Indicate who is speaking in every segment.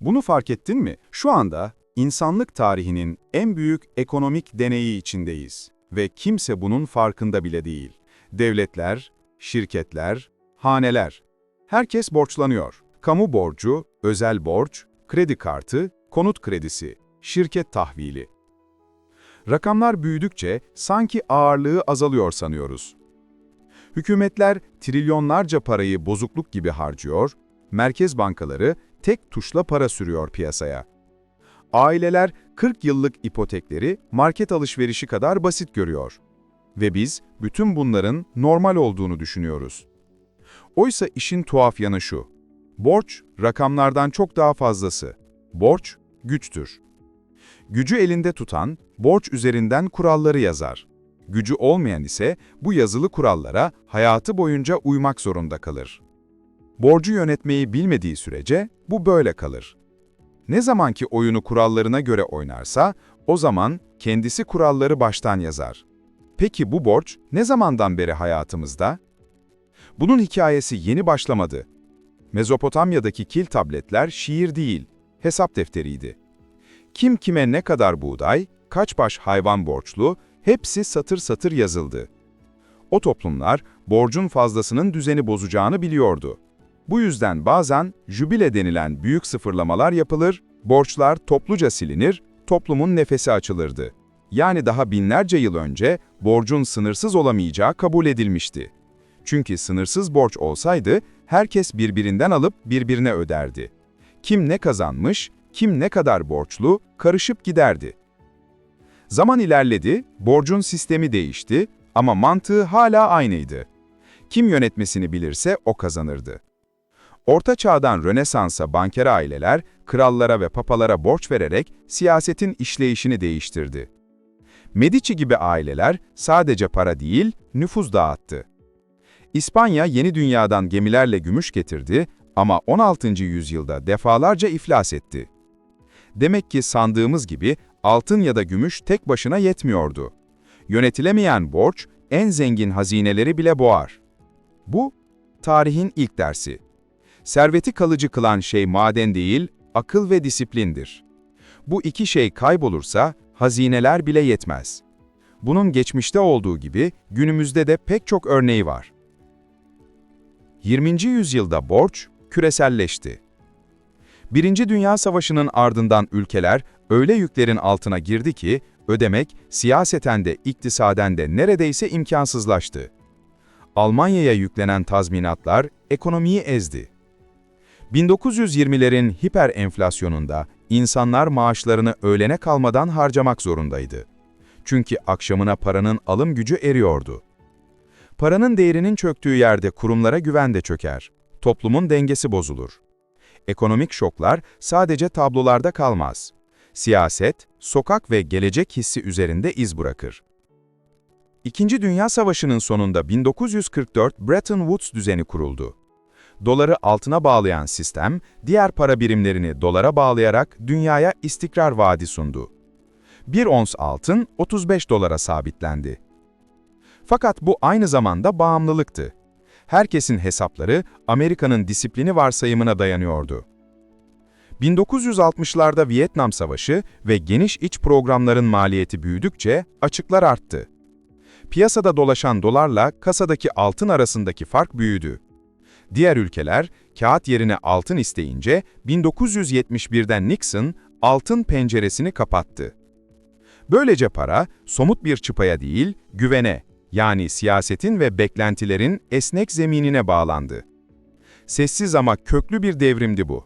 Speaker 1: Bunu fark ettin mi? Şu anda insanlık tarihinin en büyük ekonomik deneyi içindeyiz ve kimse bunun farkında bile değil. Devletler, şirketler, haneler. Herkes borçlanıyor. Kamu borcu, özel borç, kredi kartı, konut kredisi, şirket tahvili. Rakamlar büyüdükçe sanki ağırlığı azalıyor sanıyoruz. Hükümetler trilyonlarca parayı bozukluk gibi harcıyor, merkez bankaları tek tuşla para sürüyor piyasaya. Aileler 40 yıllık ipotekleri market alışverişi kadar basit görüyor. Ve biz bütün bunların normal olduğunu düşünüyoruz. Oysa işin tuhaf yanı şu. Borç, rakamlardan çok daha fazlası. Borç, güçtür. Gücü elinde tutan, borç üzerinden kuralları yazar. Gücü olmayan ise bu yazılı kurallara hayatı boyunca uymak zorunda kalır. Borcu yönetmeyi bilmediği sürece bu böyle kalır. Ne zamanki oyunu kurallarına göre oynarsa, o zaman kendisi kuralları baştan yazar. Peki bu borç ne zamandan beri hayatımızda? Bunun hikayesi yeni başlamadı. Mezopotamya'daki kil tabletler şiir değil, hesap defteriydi. Kim kime ne kadar buğday, kaç baş hayvan borçlu, hepsi satır satır yazıldı. O toplumlar borcun fazlasının düzeni bozacağını biliyordu. Bu yüzden bazen jübile denilen büyük sıfırlamalar yapılır, borçlar topluca silinir, toplumun nefesi açılırdı. Yani daha binlerce yıl önce borcun sınırsız olamayacağı kabul edilmişti. Çünkü sınırsız borç olsaydı herkes birbirinden alıp birbirine öderdi. Kim ne kazanmış, kim ne kadar borçlu karışıp giderdi. Zaman ilerledi, borcun sistemi değişti ama mantığı hala aynıydı. Kim yönetmesini bilirse o kazanırdı. Orta Çağ'dan Rönesans'a banker aileler, krallara ve papalara borç vererek siyasetin işleyişini değiştirdi. Medici gibi aileler sadece para değil, nüfuz dağıttı. İspanya yeni dünyadan gemilerle gümüş getirdi ama 16. yüzyılda defalarca iflas etti. Demek ki sandığımız gibi altın ya da gümüş tek başına yetmiyordu. Yönetilemeyen borç en zengin hazineleri bile boğar. Bu, tarihin ilk dersi. Serveti kalıcı kılan şey maden değil, akıl ve disiplindir. Bu iki şey kaybolursa hazineler bile yetmez. Bunun geçmişte olduğu gibi günümüzde de pek çok örneği var. 20. yüzyılda borç küreselleşti. Birinci Dünya Savaşı'nın ardından ülkeler öyle yüklerin altına girdi ki ödemek siyaseten de iktisaden de neredeyse imkansızlaştı. Almanya'ya yüklenen tazminatlar ekonomiyi ezdi. 1920'lerin hiper enflasyonunda insanlar maaşlarını öğlene kalmadan harcamak zorundaydı. Çünkü akşamına paranın alım gücü eriyordu. Paranın değerinin çöktüğü yerde kurumlara güven de çöker. Toplumun dengesi bozulur. Ekonomik şoklar sadece tablolarda kalmaz. Siyaset, sokak ve gelecek hissi üzerinde iz bırakır. İkinci Dünya Savaşı'nın sonunda 1944 Bretton Woods düzeni kuruldu. Doları altına bağlayan sistem, diğer para birimlerini dolara bağlayarak dünyaya istikrar vaadi sundu. Bir ons altın 35 dolara sabitlendi. Fakat bu aynı zamanda bağımlılıktı. Herkesin hesapları Amerika'nın disiplini varsayımına dayanıyordu. 1960'larda Vietnam Savaşı ve geniş iç programların maliyeti büyüdükçe açıklar arttı. Piyasada dolaşan dolarla kasadaki altın arasındaki fark büyüdü. Diğer ülkeler kağıt yerine altın isteyince 1971'den Nixon altın penceresini kapattı. Böylece para somut bir çıpaya değil, güvene, yani siyasetin ve beklentilerin esnek zeminine bağlandı. Sessiz ama köklü bir devrimdi bu.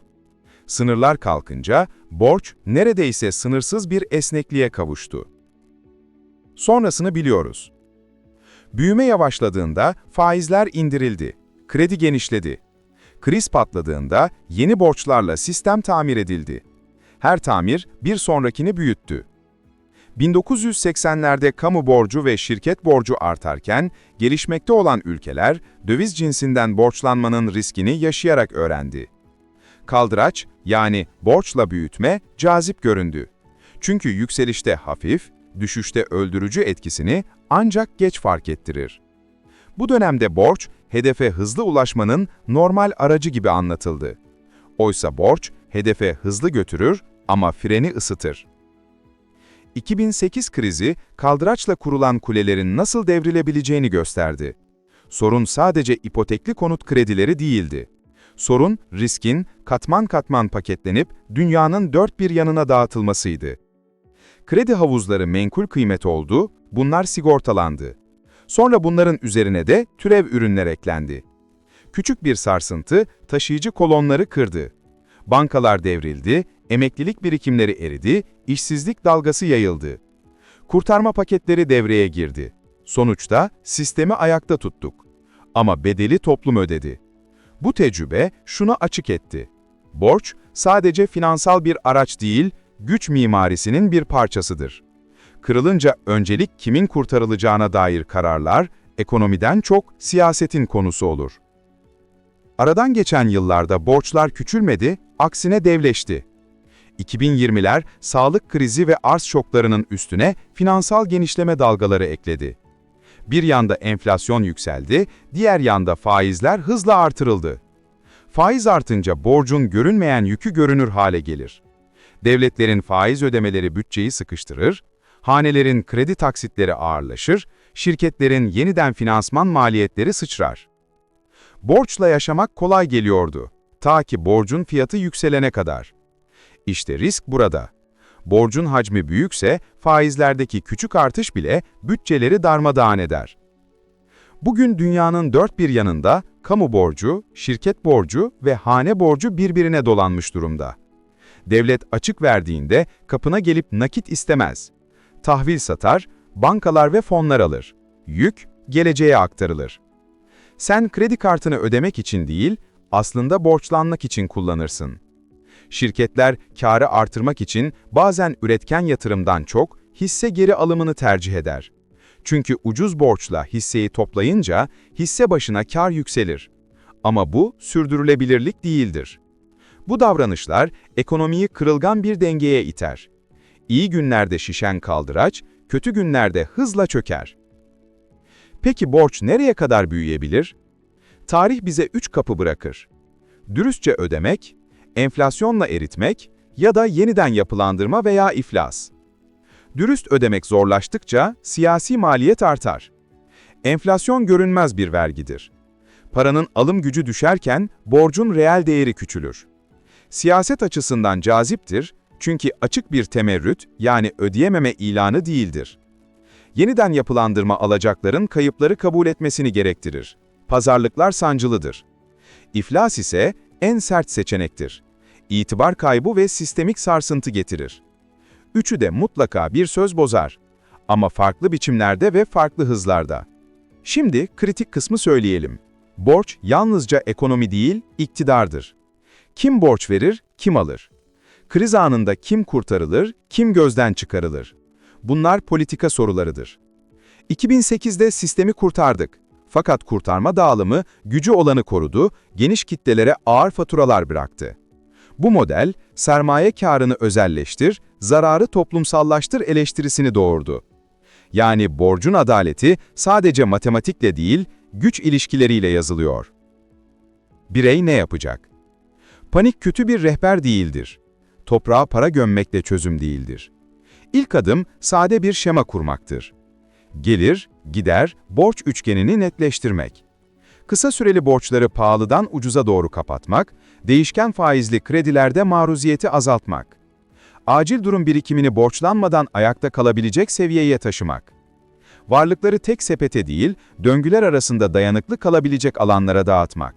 Speaker 1: Sınırlar kalkınca borç neredeyse sınırsız bir esnekliğe kavuştu. Sonrasını biliyoruz. Büyüme yavaşladığında faizler indirildi, kredi genişledi. Kriz patladığında yeni borçlarla sistem tamir edildi. Her tamir bir sonrakini büyüttü. 1980'lerde kamu borcu ve şirket borcu artarken, gelişmekte olan ülkeler döviz cinsinden borçlanmanın riskini yaşayarak öğrendi. Kaldıraç, yani borçla büyütme, cazip göründü. Çünkü yükselişte hafif, düşüşte öldürücü etkisini ancak geç fark ettirir. Bu dönemde borç, hedefe hızlı ulaşmanın normal aracı gibi anlatıldı. Oysa borç, hedefe hızlı götürür ama freni ısıtır. 2008 krizi, kaldıraçla kurulan kulelerin nasıl devrilebileceğini gösterdi. Sorun sadece ipotekli konut kredileri değildi. Sorun, riskin katman katman paketlenip dünyanın dört bir yanına dağıtılmasıydı. Kredi havuzları menkul kıymet oldu, bunlar sigortalandı. Sonra bunların üzerine de türev ürünler eklendi. Küçük bir sarsıntı taşıyıcı kolonları kırdı. Bankalar devrildi, emeklilik birikimleri eridi, işsizlik dalgası yayıldı. Kurtarma paketleri devreye girdi. Sonuçta sistemi ayakta tuttuk. Ama bedeli toplum ödedi. Bu tecrübe şunu açık etti. Borç sadece finansal bir araç değil, güç mimarisinin bir parçasıdır. Kırılınca öncelik kimin kurtarılacağına dair kararlar, ekonomiden çok siyasetin konusu olur. Aradan geçen yıllarda borçlar küçülmedi, aksine devleşti. 2020'ler sağlık krizi ve arz şoklarının üstüne finansal genişleme dalgaları ekledi. Bir yanda enflasyon yükseldi, diğer yanda faizler hızla artırıldı. Faiz artınca borcun görünmeyen yükü görünür hale gelir. Devletlerin faiz ödemeleri bütçeyi sıkıştırır, hanelerin kredi taksitleri ağırlaşır, şirketlerin yeniden finansman maliyetleri sıçrar. Borçla yaşamak kolay geliyordu, ta ki borcun fiyatı yükselene kadar. İşte risk burada. Borcun hacmi büyükse faizlerdeki küçük artış bile bütçeleri darmadağın eder. Bugün dünyanın dört bir yanında kamu borcu, şirket borcu ve hane borcu birbirine dolanmış durumda. Devlet açık verdiğinde kapına gelip nakit istemez. Tahvil satar, bankalar ve fonlar alır. Yük geleceğe aktarılır. Sen kredi kartını ödemek için değil, aslında borçlanmak için kullanırsın. Şirketler karı artırmak için bazen üretken yatırımdan çok hisse geri alımını tercih eder. Çünkü ucuz borçla hisseyi toplayınca hisse başına kar yükselir. Ama bu sürdürülebilirlik değildir. Bu davranışlar ekonomiyi kırılgan bir dengeye iter. İyi günlerde şişen kaldıraç, kötü günlerde hızla çöker. Peki borç nereye kadar büyüyebilir? Tarih bize üç kapı bırakır. Dürüstçe ödemek, enflasyonla eritmek ya da yeniden yapılandırma veya iflas. Dürüst ödemek zorlaştıkça siyasi maliyet artar. Enflasyon görünmez bir vergidir. Paranın alım gücü düşerken borcun reel değeri küçülür. Siyaset açısından caziptir çünkü açık bir temerrüt yani ödeyememe ilanı değildir. Yeniden yapılandırma alacakların kayıpları kabul etmesini gerektirir. Pazarlıklar sancılıdır. İflas ise en sert seçenektir. İtibar kaybı ve sistemik sarsıntı getirir. Üçü de mutlaka bir söz bozar. Ama farklı biçimlerde ve farklı hızlarda. Şimdi kritik kısmı söyleyelim. Borç yalnızca ekonomi değil, iktidardır. Kim borç verir, kim alır? Kriz anında kim kurtarılır, kim gözden çıkarılır? Bunlar politika sorularıdır. 2008'de sistemi kurtardık. Fakat kurtarma dağılımı gücü olanı korudu, geniş kitlelere ağır faturalar bıraktı. Bu model, sermaye karını özelleştir, zararı toplumsallaştır eleştirisini doğurdu. Yani borcun adaleti sadece matematikle değil, güç ilişkileriyle yazılıyor. Birey ne yapacak? Panik kötü bir rehber değildir. Toprağa para gömmekle çözüm değildir. İlk adım sade bir şema kurmaktır. Gelir, gider, borç üçgenini netleştirmek. Kısa süreli borçları pahalıdan ucuza doğru kapatmak, değişken faizli kredilerde maruziyeti azaltmak. Acil durum birikimini borçlanmadan ayakta kalabilecek seviyeye taşımak. Varlıkları tek sepete değil, döngüler arasında dayanıklı kalabilecek alanlara dağıtmak.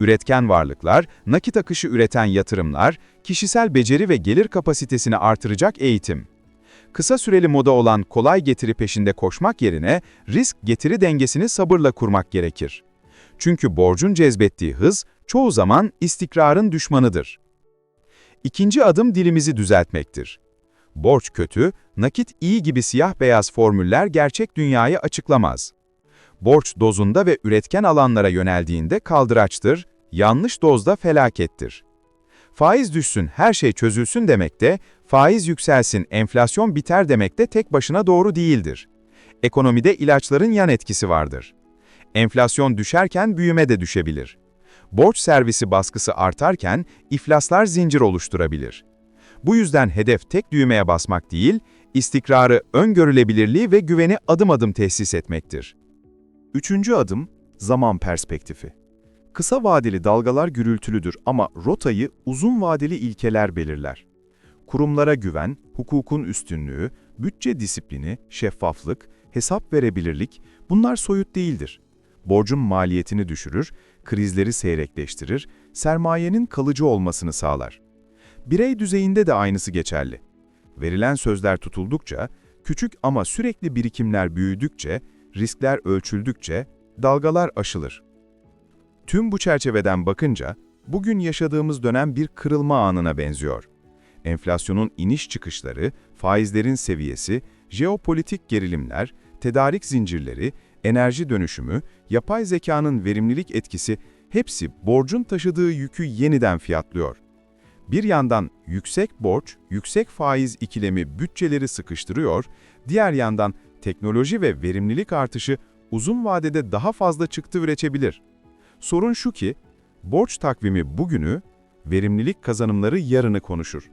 Speaker 1: Üretken varlıklar, nakit akışı üreten yatırımlar, kişisel beceri ve gelir kapasitesini artıracak eğitim kısa süreli moda olan kolay getiri peşinde koşmak yerine risk-getiri dengesini sabırla kurmak gerekir. Çünkü borcun cezbettiği hız çoğu zaman istikrarın düşmanıdır. İkinci adım dilimizi düzeltmektir. Borç kötü, nakit iyi gibi siyah-beyaz formüller gerçek dünyayı açıklamaz. Borç dozunda ve üretken alanlara yöneldiğinde kaldıraçtır, yanlış dozda felakettir. Faiz düşsün, her şey çözülsün demek de, faiz yükselsin, enflasyon biter demek de tek başına doğru değildir. Ekonomide ilaçların yan etkisi vardır. Enflasyon düşerken büyüme de düşebilir. Borç servisi baskısı artarken iflaslar zincir oluşturabilir. Bu yüzden hedef tek düğmeye basmak değil, istikrarı, öngörülebilirliği ve güveni adım adım tesis etmektir.
Speaker 2: Üçüncü adım, zaman perspektifi. Kısa vadeli dalgalar gürültülüdür ama rotayı uzun vadeli ilkeler belirler. Kurumlara güven, hukukun üstünlüğü, bütçe disiplini, şeffaflık, hesap verebilirlik bunlar soyut değildir. Borcun maliyetini düşürür, krizleri seyrekleştirir, sermayenin kalıcı olmasını sağlar. Birey düzeyinde de aynısı geçerli. Verilen sözler tutuldukça, küçük ama sürekli birikimler büyüdükçe, riskler ölçüldükçe dalgalar aşılır. Tüm bu çerçeveden bakınca, bugün yaşadığımız dönem bir kırılma anına benziyor. Enflasyonun iniş çıkışları, faizlerin seviyesi, jeopolitik gerilimler, tedarik zincirleri, enerji dönüşümü, yapay zekanın verimlilik etkisi hepsi borcun taşıdığı yükü yeniden fiyatlıyor. Bir yandan yüksek borç, yüksek faiz ikilemi bütçeleri sıkıştırıyor, diğer yandan teknoloji ve verimlilik artışı uzun vadede daha fazla çıktı üretebilir. Sorun şu ki, borç takvimi bugünü, verimlilik kazanımları yarını konuşur.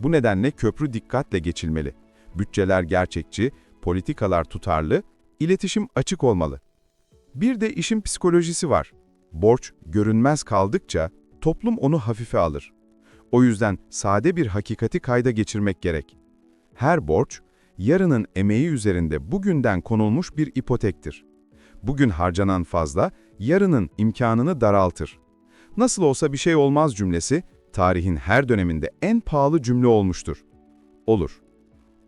Speaker 2: Bu nedenle köprü dikkatle geçilmeli. Bütçeler gerçekçi, politikalar tutarlı, iletişim açık olmalı. Bir de işin psikolojisi var. Borç görünmez kaldıkça toplum onu hafife alır. O yüzden sade bir hakikati kayda geçirmek gerek. Her borç, yarının emeği üzerinde bugünden konulmuş bir ipotektir. Bugün harcanan fazla, yarının imkanını daraltır. Nasıl olsa bir şey olmaz cümlesi, tarihin her döneminde en pahalı cümle olmuştur. Olur.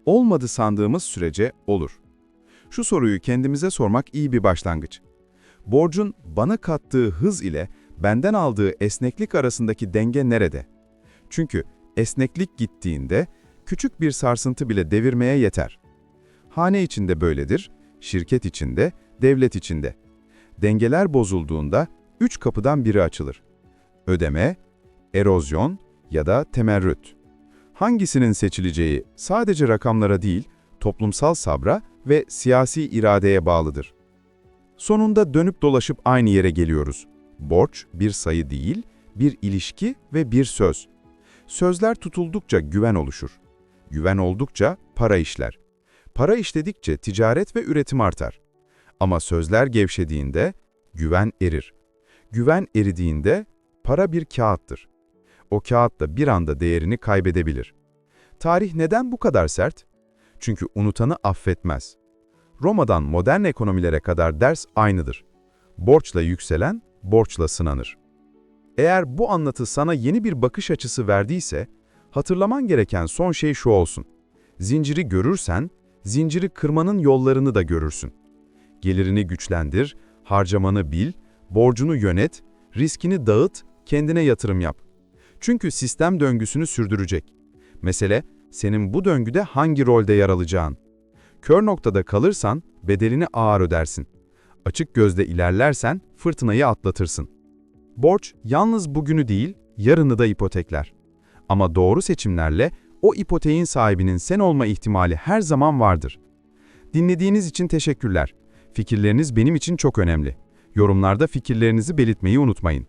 Speaker 2: Olmadı sandığımız sürece olur. Şu soruyu kendimize sormak iyi bir başlangıç. Borcun bana kattığı hız ile benden aldığı esneklik arasındaki denge nerede? Çünkü esneklik gittiğinde küçük bir sarsıntı bile devirmeye yeter. Hane içinde böyledir, şirket içinde, devlet içinde. Dengeler bozulduğunda üç kapıdan biri açılır. Ödeme, erozyon ya da temerrüt. Hangisinin seçileceği sadece rakamlara değil, toplumsal sabra ve siyasi iradeye bağlıdır. Sonunda dönüp dolaşıp aynı yere geliyoruz. Borç bir sayı değil, bir ilişki ve bir söz. Sözler tutuldukça güven oluşur. Güven oldukça para işler. Para işledikçe ticaret ve üretim artar. Ama sözler gevşediğinde güven erir. Güven eridiğinde para bir kağıttır. O kağıt da bir anda değerini kaybedebilir. Tarih neden bu kadar sert? Çünkü unutanı affetmez. Roma'dan modern ekonomilere kadar ders aynıdır. Borçla yükselen, borçla sınanır. Eğer bu anlatı sana yeni bir bakış açısı verdiyse, hatırlaman gereken son şey şu olsun. Zinciri görürsen, zinciri kırmanın yollarını da görürsün. Gelirini güçlendir, harcamanı bil, borcunu yönet, riskini dağıt, kendine yatırım yap. Çünkü sistem döngüsünü sürdürecek. Mesele, senin bu döngüde hangi rolde yer alacağın. Kör noktada kalırsan bedelini ağır ödersin. Açık gözde ilerlersen fırtınayı atlatırsın. Borç yalnız bugünü değil, yarını da ipotekler. Ama doğru seçimlerle o ipoteğin sahibinin sen olma ihtimali her zaman vardır. Dinlediğiniz için teşekkürler. Fikirleriniz benim için çok önemli. Yorumlarda fikirlerinizi belirtmeyi unutmayın.